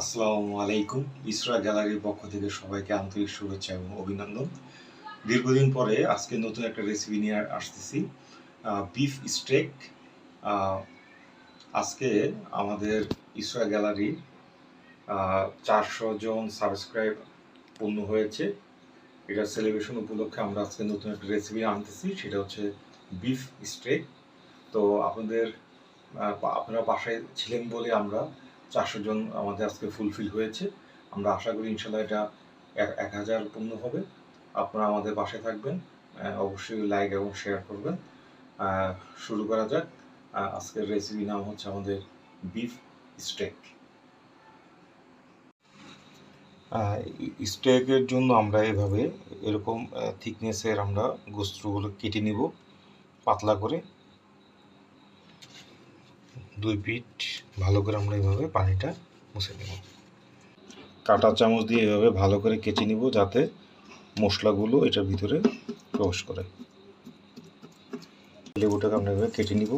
আসসালামু আলাইকুম। ইসরা গ্যালারির পক্ষ থেকে সবাইকে আন্তরিক শুভেচ্ছা এবং অভিনন্দন। দীর্ঘদিন পরে আজকে নতুন একটা রেসিপি নিয়ে আসতেছি। বিফ স্টেক আজকে আমাদের ইসরা গ্যালারি চারশো জন সাবস্ক্রাইব পূর্ণ হয়েছে। এটা সেলিব্রেশন উপলক্ষে আমরা আজকে নতুন একটা রেসিপি আনতেছি, সেটা হচ্ছে বিফ স্টেক তো আপনাদের আপনারা বাসায় ছিলেন বলে আমরা চারশো জন আমাদের আজকে ফুলফিল হয়েছে। আমরা আশা করি ইনশাল্লাহ এটা এক- হাজার পূর্ণ হবে। আপনারা আমাদের পাশে থাকবেন অবশ্যই লাইক এবং শেয়ার করবেন। শুরু করা যাক। আজকের রেসিপি নাম হচ্ছে আমাদের বিফ স্টেক স্টেকের জন্য আমরা এভাবে এরকম থিকনেসের আমরা গোস্তগুলো কেটে নিব, পাতলা করে। দুই পিট ভালো করে আমরা এভাবে পানিটা মুছে নেব। কাটা চামচ দিয়ে এভাবে ভালো করে কেচে নিব যাতে মশলাগুলো এটার ভিতরে প্রবেশ করে। লেবুটাকে আমরা এভাবে কেটে নিব।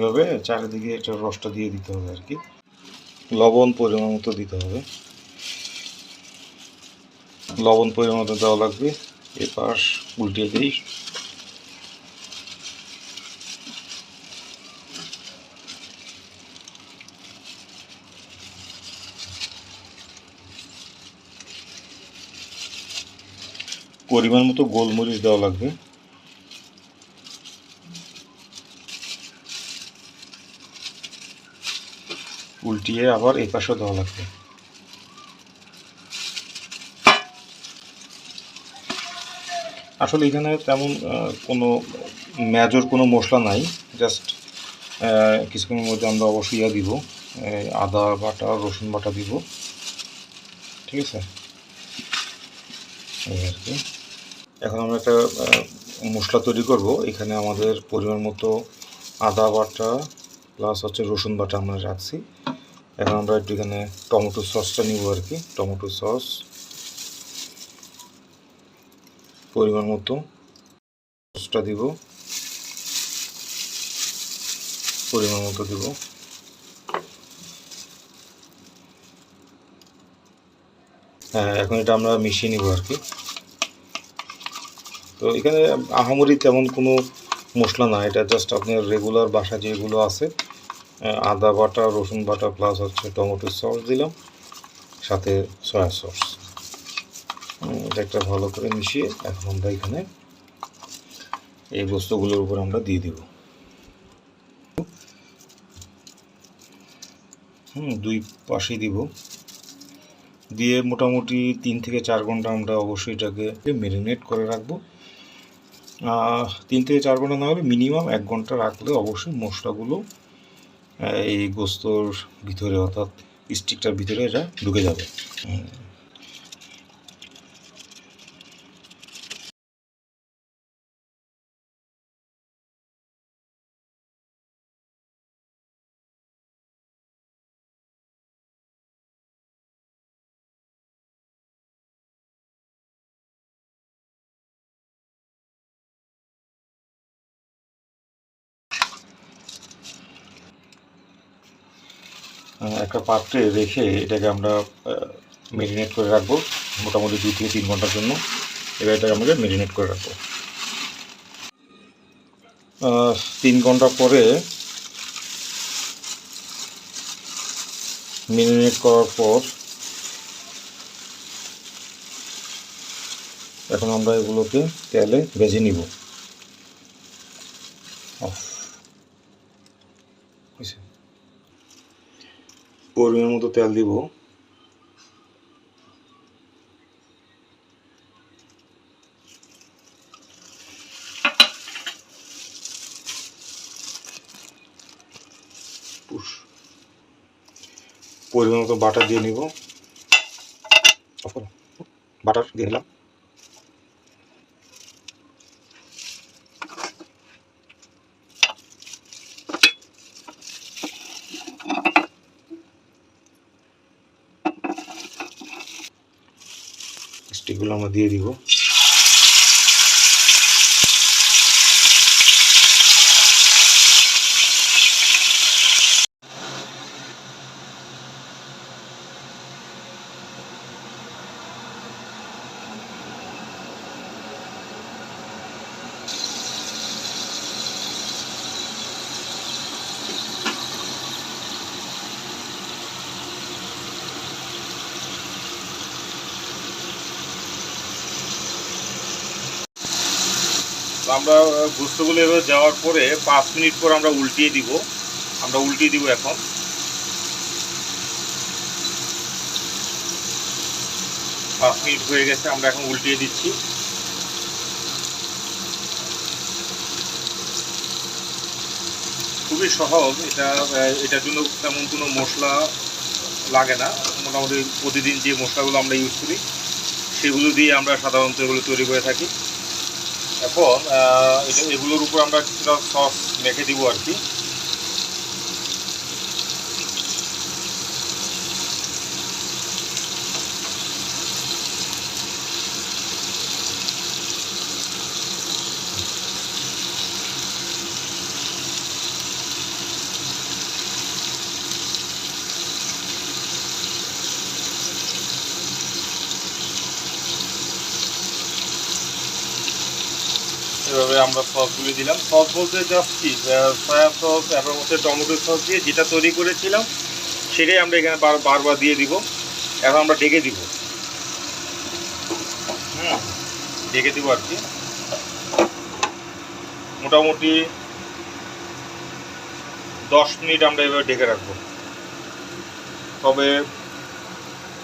এভাবে চারিদিকে এটা রসটা দিয়ে দিতে হবে আর কি। লবণ, পরিমাণ মতো দিতে হবে। লবণ, পরিমাণ মতো দেওয়া লাগবে। এ পাশ উল্টিয়ে দিই। পরিমাণ মতো গোলমরিচ দেওয়া লাগবে। উল্টিয়ে আবার এই পাশেও দেওয়া লাগবে। আসলে এখানে তেমন কোনো মেজর কোনো মশলা নাই। জাস্ট কিছুক্ষণের মধ্যে আমরা অবশ্যই ইয়া দিব। আদা বাটা, রসুন বাটা দিব। ঠিক আছে? এই আর কি। এখন আমরা একটা মশলা তৈরি করব। এখানে আমাদের পরিমাণ মতো আদা বাটা প্লাস হচ্ছে রসুন বাটা আমরা রাখছি। এখন আমরা একটু এখানে টমেটো সসটা নিব আর কি, টমেটো সস। পরিমাণ মতো সসটা দিব। পরিমাণ মতো দিব। হ্যাঁ এখন এটা আমরা মিশিয়ে নিব আর কি। তো এখানে আহামরি তেমন কোনো মশলা না, এটা জাস্ট আপনার রেগুলার বাসা যেগুলো আছে আদা বাটা, রসুন বাটা প্লাস হচ্ছে টমেটো সস দিলাম, সাথে সয়া সস এটা একটা ভালো করে মিশিয়ে এখন আমরা এখানে এই বস্তুগুলোর উপর আমরা দিয়ে দিব। হুম, দুই পাশেই দিব। দিয়ে মোটামুটি তিন থেকে চার ঘণ্টা আমরা অবশ্যই এটাকে ম্যারিনেট করে রাখব। তিন থেকে চার ঘণ্টা না হলে মিনিমাম এক ঘণ্টা রাখলে অবশ্যই মশলাগুলো এই গোস্তর ভিতরে অর্থাৎ স্টিকটার ভিতরে এটা ঢুকে যাবে। একটা পাত্রে রেখে এটাকে আমরা মেরিনেট করে রাখব মোটামুটি দুই থেকে তিন ঘণ্টার জন্য। এবার এটাকে আমরা মেরিনেট করে রাখব। তিন ঘণ্টা পরে মেরিনেট করার পর এখন আমরা এগুলোকে তেলে ভেজে নিব। পরিমাণ মতো তেল দিব। পরিমাণ মতো বাটার দিয়ে নিব। বাটার দিয়ে নিলাম এগুলো আমরা দিয়ে দিব। আমরা গোস্তগুলো এবার যাওয়ার পরে পাঁচ মিনিট পর আমরা উল্টিয়ে দিব। আমরা উল্টিয়ে দিব এখন। পাঁচ মিনিট হয়ে গেছে, আমরা এখন উল্টিয়ে দিচ্ছি। খুবই সহজ, এটা এটার জন্য তেমন কোনো মশলা লাগে না। মোটামুটি প্রতিদিন যে মশলাগুলো আমরা ইউজ করি, সেগুলো দিয়ে আমরা সাধারণত এগুলো তৈরি করে থাকি। এখন এগুলোর উপর আমরা কিছুটা সস মেখে দিব আর কি। এভাবে আমরা সসগুলি দিলাম। সস বলতে জাস্ট কি? সয়া সস এবং হচ্ছে টমেটো সস দিয়ে যেটা তৈরি করেছিলাম, সেটাই আমরা এখানে বারবার দিয়ে দিব। এখন আমরা ডেকে দিব। হুম, ডেকে দিব আর কি। মোটামুটি দশ মিনিট আমরা এভাবে ডেকে রাখব। তবে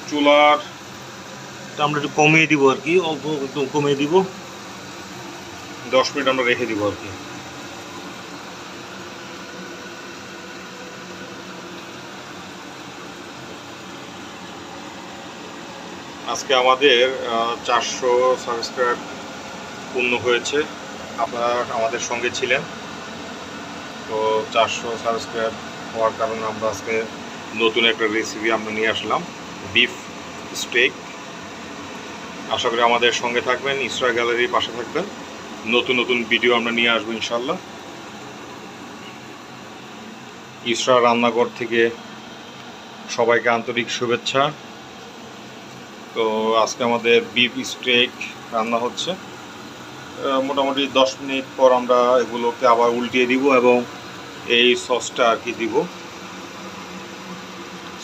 চুলার আমরা একটু কমিয়ে দিব আর কি, অল্প একটু কমিয়ে দিব। দশ মিনিট আমরা রেখে দিব আর কি। আজকে আমাদের চারশো সাবস্ক্রাইব পূর্ণ হয়েছে। আপনারা আমাদের সঙ্গে ছিলেন। তো চারশো সাবস্ক্রাইব হওয়ার কারণে আমরা আজকে নতুন একটা রেসিপি আমরা নিয়ে আসলাম বিফ স্টেক আশা করি আমাদের সঙ্গে থাকবেন ইসরা গ্যালারির পাশে থাকবেন। নতুন নতুন ভিডিও আমরা নিয়ে আসব ইনশাল্লাহ ইসরা রান্নাঘর থেকে সবাইকে আন্তরিক শুভেচ্ছা। তো আজকে আমাদের বিফ স্টেক রান্না হচ্ছে। মোটামুটি দশ মিনিট পর আমরা এগুলোকে আবার উল্টিয়ে দিব এবং এই সসটা আর কি দিব।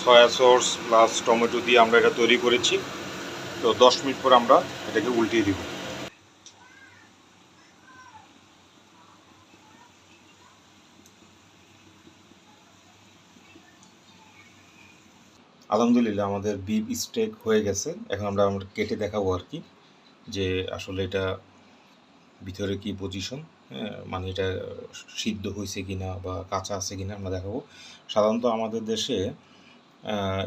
সয়া সস প্লাস টমেটো দিয়ে আমরা এটা তৈরি করেছি। তো দশ মিনিট পর আমরা এটাকে উল্টিয়ে দিব। আলহামদুলিল্লাহ আমাদের বিফ স্টেক হয়ে গেছে। এখন আমরা আমরা কেটে দেখাবো আর কি যে আসলে এটা ভিতরে কি পজিশন হ্যাঁ মানে এটা সিদ্ধ হয়েছে কিনা বা কাঁচা আছে কিনা আমরা দেখাবো। সাধারণত আমাদের দেশে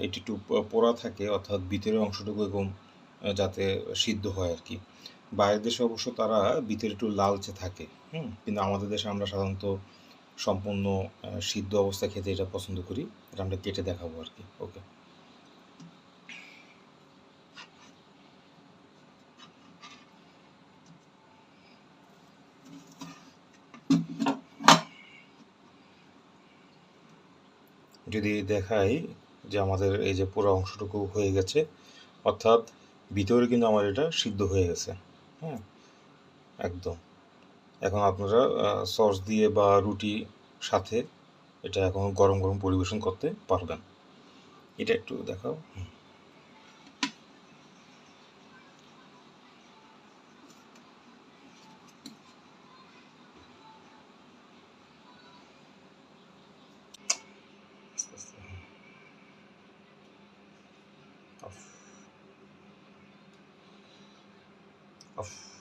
এটি একটু পোড়া থাকে, অর্থাৎ ভিতরের অংশটুকু এরকম যাতে সিদ্ধ হয় আর কি। বাইরের দেশে অবশ্য তারা ভিতরে একটু লালচে থাকে, হুম, কিন্তু আমাদের দেশে আমরা সাধারণত সম্পূর্ণ সিদ্ধ অবস্থা খেতে এটা পছন্দ করি। এটা আমরা কেটে দেখাবো আর কি, ওকে। যদি দেখাই যে আমাদের এই যে পুরো অংশটুকু হয়ে গেছে, অর্থাৎ ভিতরে কিন্তু আমার এটা সিদ্ধ হয়ে গেছে। হ্যাঁ একদম। এখন আপনারা সস দিয়ে বা রুটি সাথে এটা এখন গরম গরম পরিবেশন করতে পারবেন। এটা একটু দেখাও হুম। আস্তে আস্তে হুম। Of of